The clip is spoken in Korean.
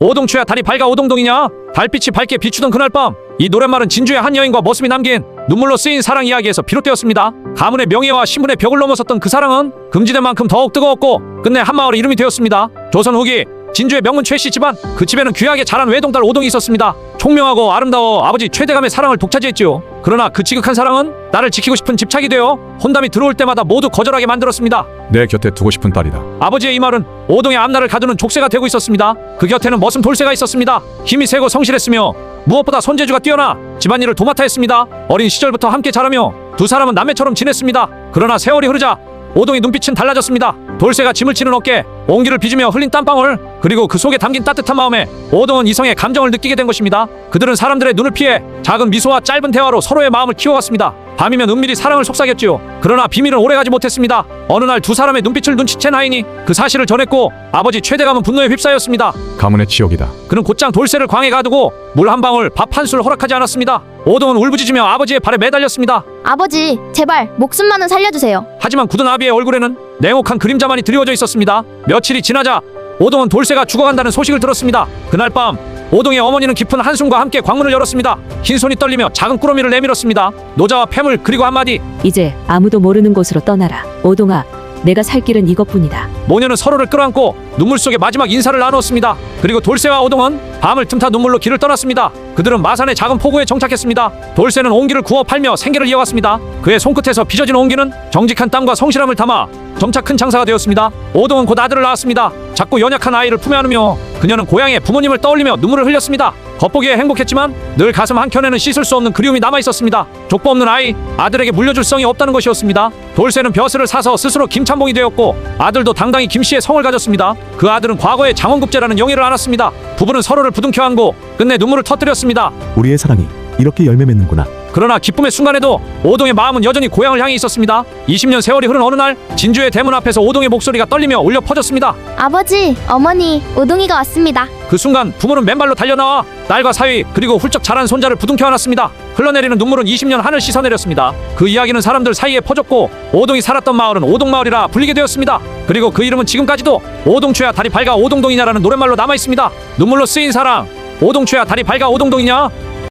오동초야 달이 밝아 오동동이냐? 달빛이 밝게 비추던 그날 밤 이 노랫말은 진주의 한 여인과 머슴이 남긴 눈물로 쓰인 사랑 이야기에서 비롯되었습니다. 가문의 명예와 신분의 벽을 넘어섰던 그 사랑은 금지된 만큼 더욱 뜨거웠고 끝내 한마을의 이름이 되었습니다. 조선 후기 진주의 명문 최씨 집안 그 집에는 귀하게 자란 외동딸 오동이 있었습니다. 총명하고 아름다워 아버지 최대감의 사랑을 독차지했지요. 그러나 그 지극한 사랑은 나를 지키고 싶은 집착이 되어 혼담이 들어올 때마다 모두 거절하게 만들었습니다. 내 곁에 두고 싶은 딸이다. 아버지의 이 말은 오동의 앞날을 가두는 족쇄가 되고 있었습니다. 그 곁에는 머슴 돌쇠가 있었습니다. 힘이 세고 성실했으며 무엇보다 손재주가 뛰어나 집안일을 도맡아 했습니다. 어린 시절부터 함께 자라며 두 사람은 남매처럼 지냈습니다. 그러나 세월이 흐르자 오동의 눈빛은 달라졌습니다. 돌쇠가 짐을 치는 어깨, 온기를 빚으며 흘린 땀방울, 그리고 그 속에 담긴 따뜻한 마음에 오동은 이성의 감정을 느끼게 된 것입니다. 그들은 사람들의 눈을 피해 작은 미소와 짧은 대화로 서로의 마음을 키워갔습니다. 밤이면 은밀히 사랑을 속삭였지요. 그러나 비밀은 오래가지 못했습니다. 어느 날 두 사람의 눈빛을 눈치챈 아이니 그 사실을 전했고 아버지 최대감은 분노에 휩싸였습니다. 가문의 치욕이다. 그는 곧장 돌쇠를 광에 가두고 물 한 방울 밥 한 술 허락하지 않았습니다. 오동은 울부짖으며 아버지의 발에 매달렸습니다. 아버지, 제발 목숨만은 살려주세요. 하지만 굳은 아비의 얼굴에는 냉혹한 그림자만이 드리워져 있었습니다. 며칠이 지나자 오동은 돌쇠가 죽어간다는 소식을 들었습니다. 그날 밤 오동의 어머니는 깊은 한숨과 함께 광문을 열었습니다. 흰 손이 떨리며 작은 꾸러미를 내밀었습니다. 노자와 폐물 그리고 한마디 이제 아무도 모르는 곳으로 떠나라. 오동아, 내가 살 길은 이것뿐이다. 모녀는 서로를 끌어안고 눈물 속에 마지막 인사를 나누었습니다. 그리고 돌쇠와 오동은 밤을 틈타 눈물로 길을 떠났습니다. 그들은 마산의 작은 포구에 정착했습니다. 돌쇠는 옹기를 구워 팔며 생계를 이어갔습니다. 그의 손끝에서 빚어진 옹기는 정직한 땀과 성실함을 담아 점차 큰 장사가 되었습니다. 오동은 곧 아들을 낳았습니다. 작고 연약한 아이를 품에 안으며 그녀는 고향의 부모님을 떠올리며 눈물을 흘렸습니다. 겉보기에 행복했지만 늘 가슴 한켠에는 씻을 수 없는 그리움이 남아 있었습니다. 족보 없는 아이, 아들에게 물려줄 성이 없다는 것이었습니다. 돌쇠는 벼슬을 사서 스스로 김참봉이 되었고 아들도 당당히 김씨의 성을 가졌습니다. 그 아들은 과거에 장원급제라는 영예를 안았습니다. 부부는 서로를 부둥켜 안고 끝내 눈물을 터뜨렸습니다. 우리의 사랑이 이렇게 열매 맺는구나. 그러나 기쁨의 순간에도 오동의 마음은 여전히 고향을 향해 있었습니다. 20년 세월이 흐른 어느 날 진주의 대문 앞에서 오동의 목소리가 떨리며 울려 퍼졌습니다. 아버지, 어머니, 오동이가 왔습니다. 그 순간 부모는 맨발로 달려나와 딸과 사위 그리고 훌쩍 자란 손자를 부둥켜 안았습니다. 흘러내리는 눈물은 20년 하늘 씻어내렸습니다. 그 이야기는 사람들 사이에 퍼졌고 오동이 살았던 마을은 오동마을이라 불리게 되었습니다. 그리고 그 이름은 지금까지도 오동초야 다리 밝아 오동동이냐라는 노랫말로 남아 있습니다. 눈물로 쓰인 사랑 오동초야 다리 밝아 오동동이냐